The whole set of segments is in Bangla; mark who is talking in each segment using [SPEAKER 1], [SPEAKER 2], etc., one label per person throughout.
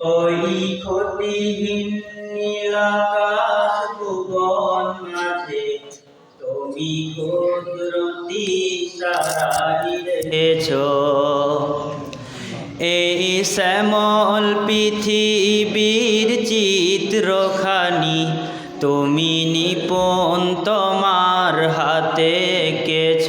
[SPEAKER 1] ওই ক্ষতিহীন নীলাকাশ ভুবন মাঝে তুমি কুদরতি সারাই রেখেছ এই শ্যামল পৃথিবীর চিত্রখানি, তুমি নিপুণ তোমার হাতে কেছ।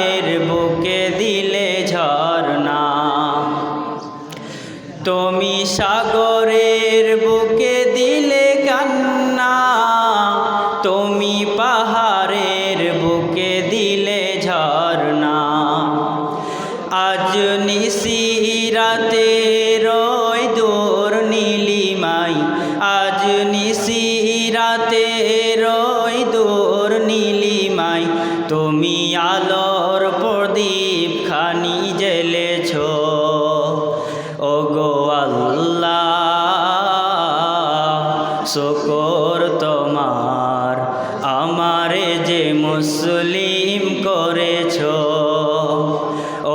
[SPEAKER 1] পাহাড়ের বুকে দিলে ঝর্ণা তুমি সাগরের বুকে দিলে কান্না। তুমি পাহাড়ের বুকে দিলে ঝর্ণা আজ নিশিরাতে রয় দূর নীলিমাই। আজ নিশিরাতে রয় দূর নীলিমাই। তুমি খানি জেলেছ? ও গো আল্লাহ, শকর তোমার। আমারে যে মুসলিম করেছ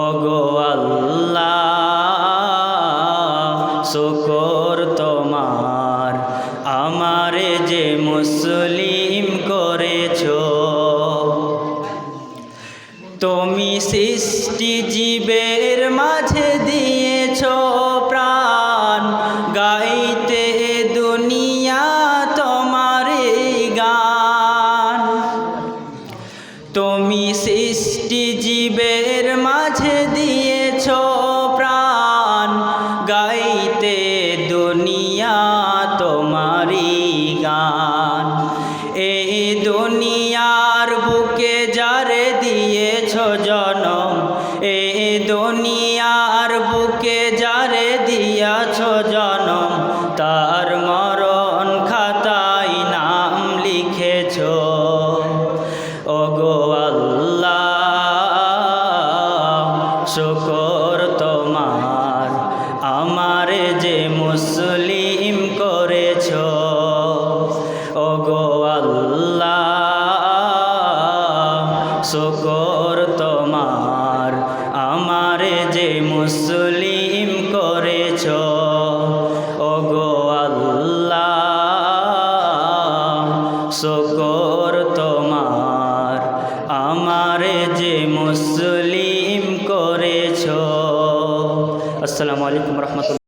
[SPEAKER 1] ও গো আল্লাহ, শকর তোমার। আমারে যে মুসলিম তুমি সৃষ্টি জীবের মাঝে দিয়েছ প্রাণ। গাইতে দুনিয়া তোমার গান। তুমি সৃষ্টি জীবের মাঝে দিয়েছ প্রাণ। গাইতে দুনিয়া তোমারি গান। এই দিয়েছ জনম এ দুনিয়ার বুকে যে মুসলিম করেছ ও গো আল্লাহ, শকর তোমার। আমার যে মুসলিম করেছ। আসসালামু আলাইকুম রহমতুল্লাহ।